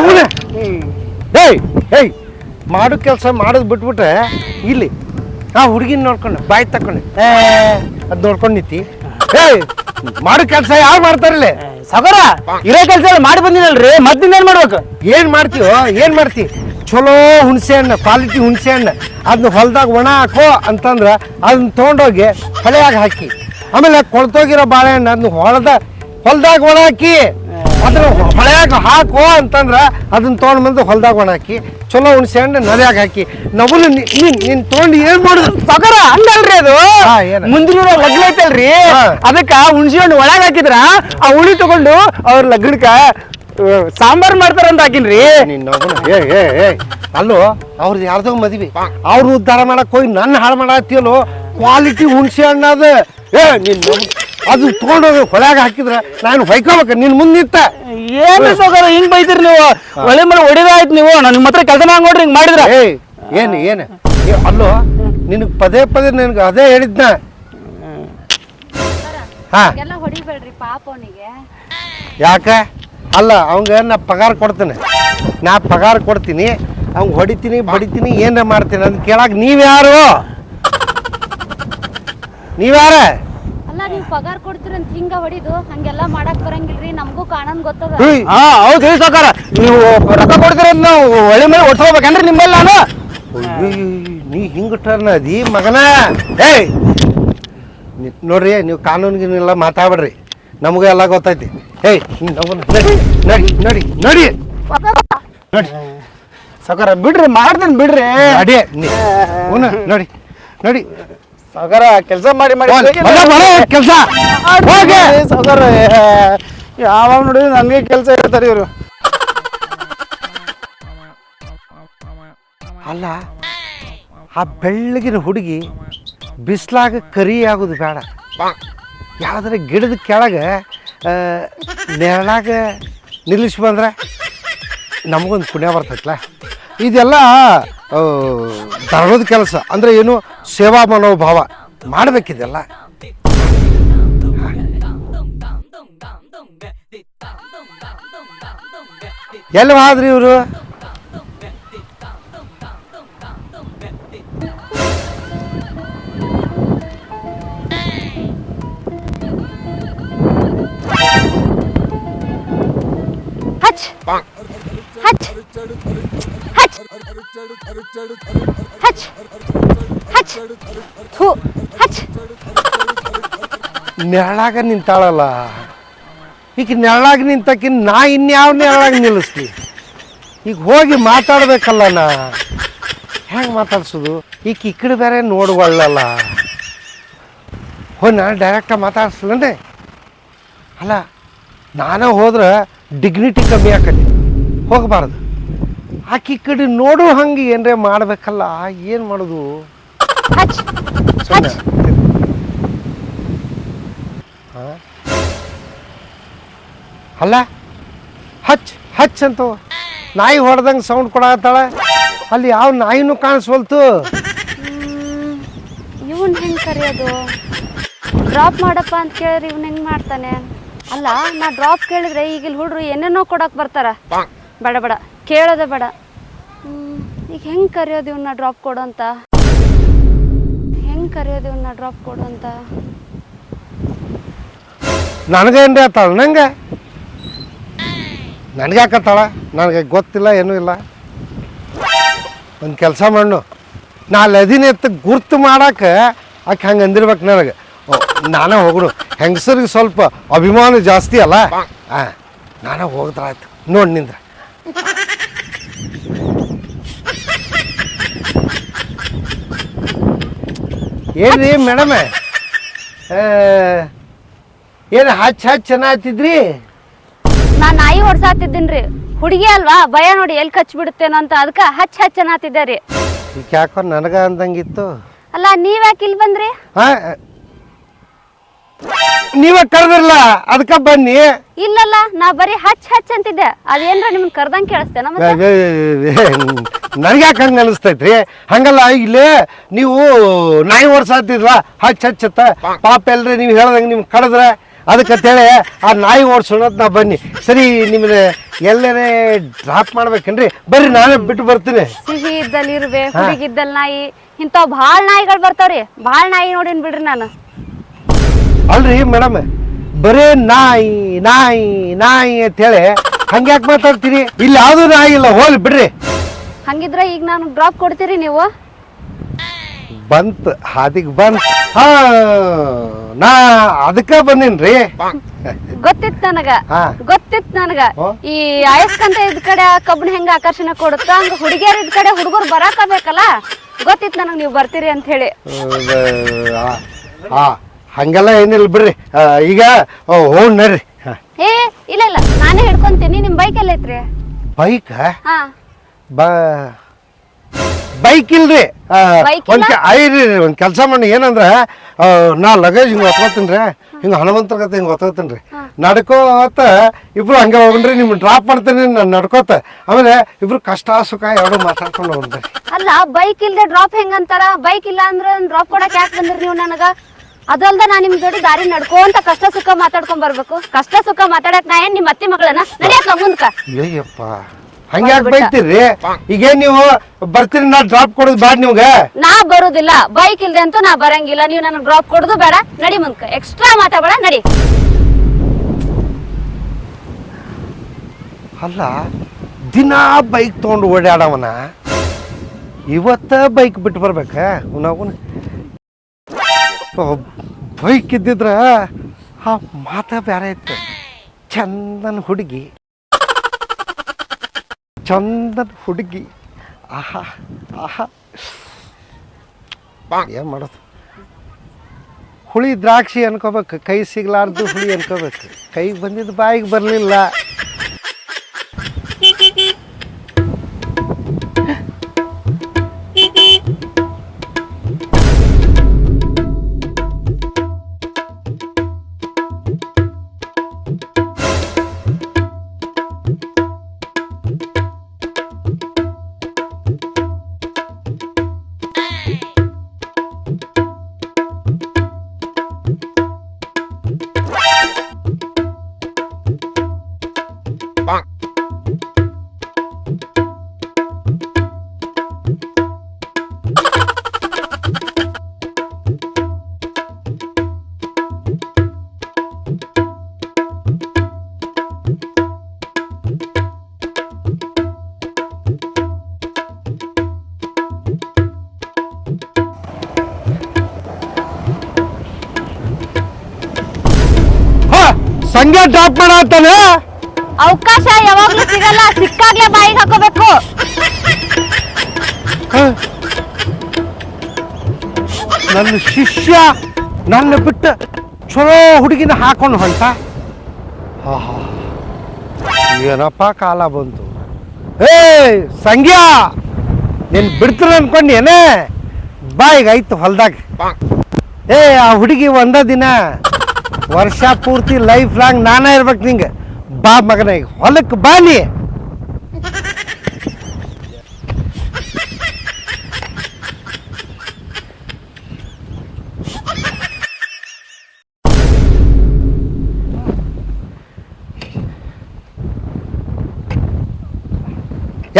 ಅವನ? ಏಯ್ ಏಯ್ ಮಾಡೋ ಕೆಲಸ ಮಾಡೋದು ಬಿಟ್ಬಿಟ್ರೆ ಇಲ್ಲಿ. ಆ ಹುಡುಗಿನ ನೋಡ್ಕೊಂಡು ಬಾಯಿ ತಕೊಂಡು ಏ ಅದು ನೋಡ್ಕೊಂಡು ನಿಂತಿ. ಏಯ್ ಮಾಡೋ ಕೆಲಸ ಯಾರು ಮಾಡ್ತಾರಲ್ಲೇ ಸಗರ ಇರೋ ಕೆಲಸ ಮಾಡಿ ಬಂದಿನಲ್ರಿ ಮದ್ದಿಂದ ಏನ್ ಮಾಡ್ಬೇಕು? ಏನ್ ಮಾಡ್ತೀವೋ ಏನ್ ಮಾಡ್ತಿ? ಚಲೋ ಹುಣಸೆ ಹಣ್ಣು ಕ್ವಾಲಿಟಿ ಹುಣಸೆ ಹಣ್ಣು. ಅದನ್ನ ಹೊಲ್ದಾಗ ಒಣ ಹಾಕೋ ಅಂತಂದ್ರೆ ಅದನ್ನ ತೊಗೊಂಡೋಗಿ ಹೊಳೆಯಾಗ ಹಾಕಿ. ಆಮೇಲೆ ಕೊಳ್ತೋಗಿರೋ ಬಾಳೆಹಣ್ಣು ಅದನ್ನ ಹೊಲದ ಹೊಲ್ದಾಗ ಒಣ ಹಾಕಿ. ಅದ್ರ ಹೊಳೆಯಾಗ ಹಾಕೋ ಅಂತಂದ್ರೆ ಅದನ್ನ ತೊಗೊಂಡು ಬಂದು ಹೊಲ್ದಾಗ ಒಣ ಹಾಕಿ ಚಲೋ ಹುಣಸೆ ಹಣ್ಣು ನದಿಯಾಗ ಹಾಕಿ. ನವಲು ನೀನ್ ನೀನ್ ತೊಗೊಂಡು ಏನ್ ಮಾಡುದು? ಸಗರ ಹಂಗಲ್ರಿ ಅದು? ಮುಂದಿನ ಲಗ್ನ ಐತಲ್ರಿ. ಅದಕ್ಕ ಹುಣಸಿ ಹಣ್ಣು ಒಳಗ್ ಹಾಕಿದ್ರ ಆ ಹುಳಿ ತಗೊಂಡು ಅವ್ರ ಲಗ್ನಕ್ಕ ಸಾಂಬಾರ್ ಮಾಡ್ತಾರಂತ ಹಾಕಿನ್ರಿ ಏ ಏ ಏ ಅಲ್ಲೋ ಅವ್ರದ್ದು ಯಾರ್ದೋ ಮದ್ವಿ. ಅವ್ರು ಉದ್ಧಾರ ಮಾಡಕ್ ಹೋಗಿ ನನ್ನ ಹಾಳು ಮಾಡತ್ತೀಯಲ್ಲೋ? ಕ್ವಾಲಿಟಿ ಹುಣ್ಸೆ ಹಣ್ಣು ಅದ. ಏ ನಿನ್ನ ಅದು ತೊಗೊಂಡೋಗಿ ಹೊಳ್ಯಾಗ ಹಾಕಿದ್ರೆ ನಾನು ಹೊಯ್ಕೋಬೇಕು. ನಿನ್ನ ಮುಂದೆ ನಿಂತ ಏನ್ ಸಗರ ಹಿಂಗ್ ಬೈತೀರಿ ನೀವು. ಒಳ್ಳೆ ಮೇಲೆ ಹೊಡಿದಾಯ್ತು ನೀವು. ನಾನು ನಿಮ್ಮ ಹತ್ರ ಕೆಲಸ ನೋಡ್ರಿ ಹಿಂಗ್ ಮಾಡಿದ್ರ. ಏನ್ ಏನು? ಅಲ್ಲೋ ನಿನಗೆ ಪದೇ ಪದೇ ನಿನಗೆ ಅದೇ ಹೇಳಿದ್ನ. ಹಾ. ಎಲ್ಲ ಹೊಡಿಬೇಡ್ರಿ ಪಾಪ ಅವನಿಗೆ. ಯಾಕೆ? ಅಲ್ಲ ಅವಂಗ ನಾ ಪಗಾರ ಕೊಡ್ತೇನೆ. ನಾ ಪಗಾರ ಕೊಡ್ತೀನಿ. ಅವ್ನ್ ಹೊಡಿತೀನಿ ಬಡಿತೀನಿ ಏನ ಮಾಡ್ತೀನಿ. ಅದು ಯಾರು ನೀವ್ಯಾರು? ನೀವ್ಯಾರ? ಅಲ್ಲ, ನೀವು ಪಗಾರ ಕೊಡ್ತೀರಂತ ಹಿಂಗ ಹೊಡಿದು ಹಂಗೆಲ್ಲ ಮಾಡಕ್ ಬರಂಗಿಲ್ರಿ, ನಮಗೂ ಕಾಣನ್ ಗೊತ್ತದ. ಹಾ, ಹೌದು ಸಾಕಾರ ನೀವು ರೊಕ್ಕ ಕೊಡ್ತೀರ ನಾವು ಒಳ್ಳೆ ಮೇಲೆ ಒಡ್ಸ್ಕೋಬೇಕನ್ರಿ ನಿಮ್ಮಲ್ಲಿ ನಾನು ನೀ ಹಿಂಗ ಟರ್ನ್ ಅದಿ ಮಗನ ಏಯ್ ನೋಡ್ರಿ ನೀವು ಕಾನೂನಿಗೆಲ್ಲ ಮಾತಾಡ್ಬೇಡ್ರಿ ನಮಗೂ ಎಲ್ಲ ಗೊತ್ತೈತಿ ಏಯ್ ನಡಿ ನಡಿ ನಡಿ ನಡಿ ಸಾಕಾರ ಬಿಡ್ರಿ ಮಾಡ್ತೇನೆ ಬಿಡ್ರಿ ಅಡಿ ನಡಿ ನಡಿ ಸಾಕಾರ ಕೆಲಸ ಮಾಡಿ ಮಾಡಿ ಕೆಲಸ? ಸಾಕಾರ ಯಾವಾಗ ನೋಡಿ ನನಗೆ ಕೆಲಸ ಇರ್ತಾರೆ ಇವರು. ಅಲ್ಲ ಆ ಬೆಳ್ಳಗಿನ ಹುಡುಗಿ ಬಿಸ್ಲಾಗ ಕರಿ ಆಗೋದು ಬೇಡ. ಯಾವ್ದಾರ ಗಿಡದ ಕೆಳಗೆ ನೆರಳಾಗ ನಿಲ್ಲಿಸಿ ಬಂದ್ರೆ ನಮಗೊಂದು ಪುಣ್ಯ ಬರ್ತೈತಲ್ಲ ಇದೆಲ್ಲ ಧರ್ಮದ ಕೆಲಸ. ಅಂದರೆ ಏನು? ಸೇವಾ ಮನೋಭಾವ ಮಾಡಬೇಕಿದೆಲ್ಲ. ಎಲ್ಲಿ ಹೋದ್ರಿ ಇವರು? ಹಚ್. ಹಚ್. ಹಚ್. ನೆರಳಾಗ ನಿಂತಾಳಲ್ಲ. ಈಗ ನೆರಳಾಗ ನಿಂತಕಿ ನಾ ಇನ್ಯಾವ ನೆರಳಾಗ ನಿಲ್ಲಿಸ್ತಿ ಈಗ ಹೋಗಿ ಮಾತಾಡ್ಬೇಕಲ್ಲ ನಾ. ಹೆಂಗೆ ಮಾತಾಡ್ಸೋದು? ಈಗ ಈ ಬೇರೆ ನೋಡ್ಕೊಳ್ಳಲ್ಲ ಹೋ ನಾನು ಡೈರೆಕ್ಟಾಗಿ ಮಾತಾಡ್ಸಲೇ ಅಲ್ಲ, ನಾನೇ ಹೋದ್ರೆ ಡಿಗ್ನಿಟಿ ಕಮ್ಮಿ ಆಕತಿ. ಹೋಗಬಾರ್ದು. ಆಕಿ ಈ ಕಡೆ ನೋಡು ಹಂಗೆ ಏನರೇ ಮಾಡಬೇಕಲ್ಲ, ಏನು ಮಾಡೋದು? ಹಚ್ ಹಚ್ ಅಲ್ಲ? ಹಚ್ ಹಚ್ ಅಂತ ನಾಯಿ ಹೊಡೆದಂಗೆ ಸೌಂಡ್ ಕೊಡತ್ತಾಳ ಅಲ್ಲಿ ಯಾವ ನಾಯಿನೂ ಕಾಣಿಸ್ವಲ್ತು. ಇವನ್ ಹೆಂಗ್ ಕರೆಯೋದು? ಡ್ರಾಪ್ ಮಾಡಪ್ಪ ಅಂತ ಕೇಳಿದ್ರೆ ಇವ್ನ ಹೆಂಗ್ ಮಾಡ್ತಾನೆ? ಅಲ್ಲ ನಾ ಡ್ರಾಪ್ ಕೇಳಿದ್ರೆ ಈಗ ಇಲ್ಲಿ ಹುಡ್ರು ಏನೇನೋ ಕೊಡಕ್ ಬರ್ತಾರ. ಬೇಡ ಬಡ. ಕೇಳೋದೆ ಬೇಡ. ಹ್ಮ್, ಈಗ ಹೆಂಗ್ ಕರೆಯೋದು ಇವನ್ನ ಡ್ರಾಪ್ ಕೊಡು ಅಂತ? ಹೆಂಗ್ ಕರೆಯೋದು ಇವನ್ನ ಡ್ರಾಪ್ ಕೊಡು ಅಂತ? ನನಗೇನ್ರಿ ಆತಾಳ? ನಂಗೆ? ನನಗೆ ಹಾಕತ್ತಾಳ ನನಗೆ ಗೊತ್ತಿಲ್ಲ, ಏನೂ ಇಲ್ಲ. ಒಂದು ಕೆಲಸ ಮಾಡು ನಾ ಲದಿನ ಎತ್ತ ಗುರ್ತು ಮಾಡಕ್ಕೆ ಆಕೆ ಹಂಗೆ ಅಂದಿರ್ಬೇಕು ನನಗೆ. ನಾನೇ ಹೋಗ್ರು ಹೆಂಗಸರಿಗೆ ಸ್ವಲ್ಪ ಅಭಿಮಾನ ಜಾಸ್ತಿ ಅಲ್ಲ? ಹಾಂ ನಾನೇ ಹೋಗ್ತಾಳಾಯ್ತು ನೋಡಿ ನಿಂದ್ರ. ಏನ್ರಿ ಮೇಡಮ್? ಏನು ಹಚ್ಚ ಹಚ್ಚ ಚೆನ್ನಾಗ್ತಿದ್ರಿ ನಾ ನಾಯಿ ಹೊಡ್ಸಾತಿದ್ದೀನ್ರಿ ಹುಡುಗಿ ಅಲ್ವಾ? ಭಯ ನೋಡಿ ಎಲ್ಲಿ ಕಚ್ ಬಿಡುತ್ತೇನೋ ಅಂತ ಅದಕ್ಕೆ ಹಚ್ಚ ಹಚ್ಚ ಚೆನ್ನಾಗ್ತಿದ್ದೆ ರೀ. ಈಗ ಯಾಕೋ ನನಗ ಅಂದಂಗಿತ್ತು. ಅಲ್ಲ ನೀವ್ ಯಾಕೆ ಇಲ್ಲಿ ಬಂದ್ರಿ? ಹಾ ನೀವೇ ಕರೆದಿರ್ಲ? ಅದಕ್ಕ ಬನ್ನಿ. ಇಲ್ಲಲ್ಲ ನಾ ಬರೀ ಹಚ್ ಹಚ್ ಅಂತಿದ್ದೆ. ಅದೇನ್ರ ನಿಮ್ಗೆ ಕರ್ದಂಗ್ ಕೇಳಿಸ್ತೇನ ಮತ್ತೆ? ನನಗೆ ಯಾಕೆ ಹಂಗೆ ಅನಿಸ್ತೈತ್ರಿ ಹಂಗಲ್ಲ ಇಲ್ಲೇ ನೀವು ನಾಯಿ ಓಡ್ಸಾತಿದ್ವಾ ಹಚ್ಚ ಹಚ್ಚತ್ತ ಪಾಪ ಎಲ್ರಿ ನೀವು ಹೇಳ್ದಂಗೆ ನಿಮ್ಗೆ ಕಳೆದ್ರೆ ಅದಕ್ಕಂತೇಳಿ ಆ ನಾಯಿ ಓಡಿಸೋಣತ್ ನಾ ಬನ್ನಿ. ಸರಿ ನಿಮ್ಮನ್ನ ಎಲ್ಲರೇ ಡ್ರಾಪ್ ಮಾಡ್ಬೇಕೇನ್ರಿ? ಬರ್ರಿ ನಾನೇ ಬಿಟ್ಟು ಬರ್ತೀನಿ. ಸಿಹಿ ಇದ್ದಲ್ಲಿ ಇರ್ಬೇಕು ಹುಡುಗಿದ್ದಲ್ಲಿ ನಾಯಿ. ಇಂಥವ್ ಭಾಳ ನಾಯಿಗಳು ಬರ್ತಾವ್ರಿ. ಭಾಳ ನಾಯಿ ನೋಡಿನ್ ಬಿಡ್ರಿ ನಾನು. ಅಲ್ರಿ ಮೇಡಮ್? ಬರೇ ನಾಯಿ ನಾಯಿ ನಾಯಿ ಅಂತ ಅಂತೇಳಿ ಹಂಗ್ಯಾಕೆ ಮಾತಾಡ್ತೀರಿ? ಇಲ್ಲಿ ಯಾವುದು ನಾಯಿ ಇಲ್ಲ ಹೋಗ್ಲಿ ಬಿಡ್ರಿ. ಹಂಗಿದ್ರೆ ಈಗ ನಾನು ಡ್ರಾಪ್ ಕೊಡ್ತೀರಿ ನೀವು? ಬಂತ್ ಹಾದಿಗೆ ಬಂತ್. ಹಾ ನಾ ಅದಕ್ಕೆ ಬಂದಿನ್ರಿ. ಗೊತ್ತಿತ್ತು ನನಗ. ಹಾ. ಗೊತ್ತಿತ್ತು ನನಗ. ಈ ಆಯಸ್ಕಂತ ಇದ್ ಕಡೆ ಕಬ್ಬನ್ ಹೆಂಗ ಆಕರ್ಷಣೆ ಕೊಡುತ್ತ ಹಂಗ ಹುಡುಗಿಯರ್ ಇದ್ ಕಡೆ ಹುಡುಗರು ಬರಾಕ ಬೇಕಲ್ಲ ಗೊತ್ತಿತ್ತು ನನಗ್ ನೀವು ಬರ್ತೀರಿ ಅಂತ ಹೇಳಿ. ಆ. ಹಂಗೆಲ್ಲ ಏನಿಲ್ಲ ಬಿಡ್ರಿ. ಆ, ಈಗ ಹೋಗಿ ನಡ್ರಿ. ಏ ಇಲ್ಲ ಇಲ್ಲ. ನಾನೇ ಹಿಡ್ಕೊಂತೀನಿ. ನಿಮ್ ಬೈಕ್ ಎಲ್ಲ ಐತ್ರಿ ಬೈಕ್ ಹಾ. ಬ. ಬೈಕ್ ಇಲ್ರಿ. ಆ, Bike ಒಂದ್ ಇಲ್ಲ? ಕೆ- ಐರಿ ಒಂದು ಕೆಲಸ ಮಾಡಿ. ಏನಂದ್ರೆ ಆ, ನಾ ಲಗೇಜ್ ಹಿಂಗೆ ಒತ್ಕೋತೀನಿ ರೀ. ಹಿಂಗೆ ಹನುಮಂತರ ಕತೆ ಹಿಂಗೆ ಒತ್ಕೋತೀನಿ ರೀ. ನಡ್ಕೋತ ಇಬ್ರು ಹಂಗೆ ಹೋಗ್ರಿ. ನಿಮ್ಗೆ ಡ್ರಾಪ್ ಮಾಡ್ತೀನಿ ನಾನು ನಡ್ಕೋತ. ಆಮೇಲೆ ಇಬ್ರು ಕಷ್ಟ ಸುಖ ಎರಡು ಮಾತಾಡ್ಕೊಂಡು ಹೋಗ್ರಿ. ಅಲ್ಲ ಬೈಕ್ ಇಲ್ದೆ ಡ್ರಾಪ್ ಹೆಂಗಂತಾರ ಬೈಕ್ ಇಲ್ಲ ಅಂದ್ರೆ ಡ್ರಾಪ್ ಕೊಡಕ್ ಯಾಕೆ ಬಂದ್ರಿ ನೀವು ನನಗ? ಅದಲ್ದ ನಾ ನಿಮ್ ಜೋಡಿ ದಾರಿ ನಡ್ಕೊಂತ ಕಷ್ಟ ಸುಖ ಮಾತಾಡ್ಕೊಂಡ್ ಬರ್ಬೇಕು. ಕಷ್ಟ ಸುಖ ಮಾತಾಡಕ್ ನಾ ಏನ್ ನಿಮ್ ಅತ್ತಿ ಮಗಳನ್ನ? ನಡಿಯಕ್ ಮುಂದ್ಕ. ಅಯ್ಯಪ್ಪ ಹಂಗೆ ಯಾಕೆ ಬೈತೀರಿ? ಈಗೇನ್ ನೀವು ಬರ್ತೀರಿ ನಾ ಡ್ರಾಪ್ ಕೊಡೋದು ಬ್ಯಾಡ ನಿಮ್ಗೆ? ನಾ ಬರುದಿಲ್ಲ. ಬೈಕ್ ಇಲ್ದೆ ಅಂತೂ ನಾ ಬರಂಗಿಲ್ಲ. ನೀವ್ ನನ್ ಡ್ರಾಪ್ ಕೊಡುದು ಬೇಡ. ನಡಿ ಮುಂದ್ಕ. ಎಕ್ಸ್ಟ್ರಾ ಮಾತಾಡಬೇಡ ನಡಿ. ಅಲ್ಲ ದಿನ ಬೈಕ್ ತೊಗೊಂಡು ಓಡಾಡವನ ಇವತ್ತ ಬೈಕ್ ಬಿಟ್ಟು ಬರ್ಬೇಕ? ನಾವು ಬೈಕ್ ಇದ್ದಿದ್ರ ಆ ಮಾತ ಬೇರೆ ಇತ್ತು. ಚಂದನ ಹುಡುಗಿ. ಚಂದನ ಹುಡುಗಿ. ಆಹಾ ಆಹಾ. ಏನು ಮಾಡೋದು? ಹುಳಿ ದ್ರಾಕ್ಷಿ ಅನ್ಕೋಬೇಕು. ಕೈ ಸಿಗ್ಲಾರ್ದು ಹುಳಿ ಅನ್ಕೋಬೇಕು. ಕೈಗೆ ಬಂದಿದ್ದು ಬಾಯಿಗೆ ಬರಲಿಲ್ಲ. ಸಂಜೆ ಡ್ರಾಪ್ ಮಾಡತ್ತಾನೆ ಅವಕಾಶ ಯಾವಾಗ್ಲೂ ಸಿಗಲ್ಲ ಸಿಕ್ಕಾಗ್ಲೇ ಬಾಯಿಗೆ ಹಾಕೋಬೇಕು. ನನ್ನ ಶಿಷ್ಯ ನನ್ನ ಬಿಟ್ಟು ಚಲೋ ಹುಡುಗಿನ ಹಾಕೊಂಡು ಹೊಂಟ ಆಹಾ. ಏನಪ್ಪ ಕಾಲ ಬಂತು? ಏ ಸಂಗ್ಯಾ! ನೀನ್ ಬಿಡ್ತೀರ ಅನ್ಕೊಂಡೇನೆ? ಏನೇ ಬಾಯಿಗೆ ಐತು ಹೊಲ್ದಾಗ ಏ ಆ ಹುಡುಗಿ ಒಂದ ದಿನ ವರ್ಷ ಪೂರ್ತಿ ಲೈಫ್ ಲಾಂಗ್ ನಾನೇ ಇರ್ಬೇಕು ನಿಂಗೆ. ಬಾ ಮಗನ ಈಗ ಹೊಲಕ್ಕೆ ಬಾ ನೀ.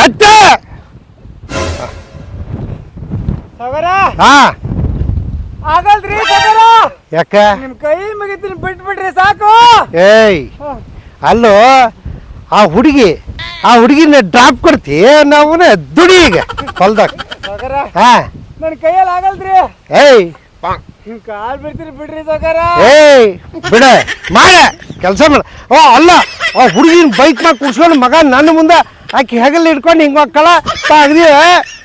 ಎತ್ತ ಆಗಲ್ರಿ ಯಾಕ? ಕೈ ಮುಗಿತೀನಿ ಬಿಟ್ಬಿಡ್ರಿ ಸಾಕು! ಏಯ್ ಅಲ್ಲೋ ಆ ಹುಡುಗಿ ಆ ಹುಡುಗಿನ ಡ್ರಾಪ್ ಕೊಡ್ತಿ ನಾವು ದುಡಿ ಈಗ. ಹೊಲ್ದಾಗ. ಸಗರ ಹಾ. ನನ್ನ ಕೈಯಲ್ಲಿ ಆಗಲ್ರಿ ಏಯ್. ಕಾಲ್ ಬಿಡ್ತೀರಿ ಬಿಡ್ರಿ ಸಗರ. ಏಯ್ ಬಿಡ ಮಾಡ ಕೆಲಸ ಮಾಡ. ಓ ಅಲ್ಲ ಆ ಹುಡುಗಿನ ಬೈಕ್ ಮ್ಯಾಗ ಕುಡ್ಸ್ಕೊಂಡು ಮಗ ನನ್ನ ಮುಂದೆ ಆಕೆ ಹೆಗಲ್ ಹಿಡ್ಕೊಂಡು ಹಿಂಗೆ ಮಕ್ಕಳ ತೆಗ್ದಿ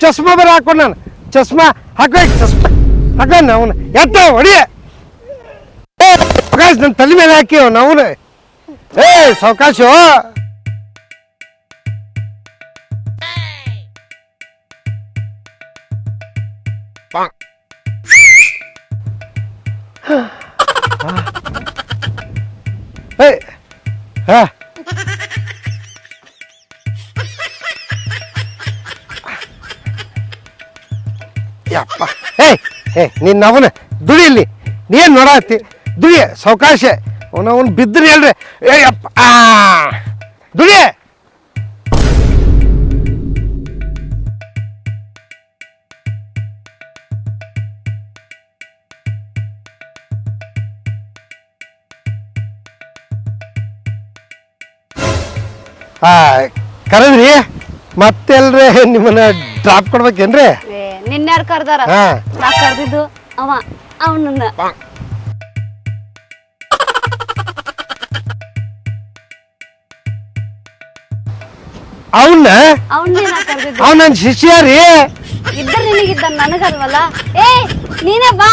ಚಸ್ಮಾ ಬರ ಹಾಕೊಂಡು ನಾನು. ಚಸ್ಮಾ ಹಾಕ್ಬೇಕು ಚಸ್ಮಾ. ಹಾಕೊಂಡು ಅವನು ಎತ್ತ ಹೊಡಿಯ. ಸಾವ್ಕಾಶ ನನ್ನ ತಲೆ ಮೇಲೆ ಹಾಕಿ ಅವನು ಏ, ಸಾವಕಾಶ? ಏ, ಹಾ. ಯಪ್ಪ. ಏ ಏ, ನಿನ್ನ ಅವನ. ದುಡಿಯಲ್ಲಿ ನೀನು ನೋಡತ್ತಿ ದುಡಿ ಸಾವಕಾಶ. ಅವನ ಅವ್ನು ಬಿದ್ದ್ರಿ ಹೇಳ್ರಿ. ಅಪ್ಪ ಆ ದುಡಿ ಆ ಕರೆದ್ರಿ? ಮತ್ತೆಲ್ರಿ ನಿಮ್ಮನ್ನ ಡ್ರಾಪ್ ಕೊಡ್ಬೇಕೇನ್ರಿ? ನಿನ್ನ ಕರ್ದಾರ? ಹಾ. ನಾ ಕರ್ದಿದ್ದು ಅವ ಅವನನ್ನ. ಅವನ್ನ ಅವನ್ನೇ ನಾ ಕರ್ದಿದ್ದು. ಅವ್ ನನ್ನ ಶಿಷ್ಯ ರೀ. ಇದ್ದ ನಿನಗಿದ್ದ ನನಗಲ್ವಲ್ಲ? ಏ ನೀನೇ ಬಾ.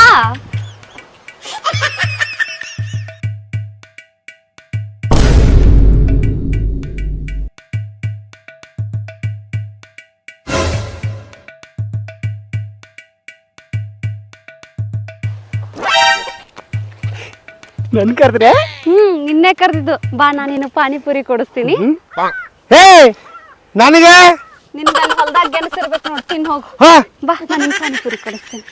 ನನ್ ಕರೆದ್ರೆ? ಹ್ಮ್ ನಿನ್ನೆ ಕರ್ದಿದ್ದು. ಬಾ ನಾನು ನಿನ್ನ ಪಾನಿಪುರಿ ಕೊಡಿಸ್ತೀನಿ. ಹೇ ನನಗೆ? ನಿನ್ಗೆ ಹೊಲ್ದಾಗ ಗೆಣಸಿರ್ಬೇಕು ನೋಡಿ ತಿನ್ ಹೋಗು. ಹಾ? ಬಾ ನಾನು ಪಾನಿಪುರಿ ಕೊಡಿಸ್ತೀನಿ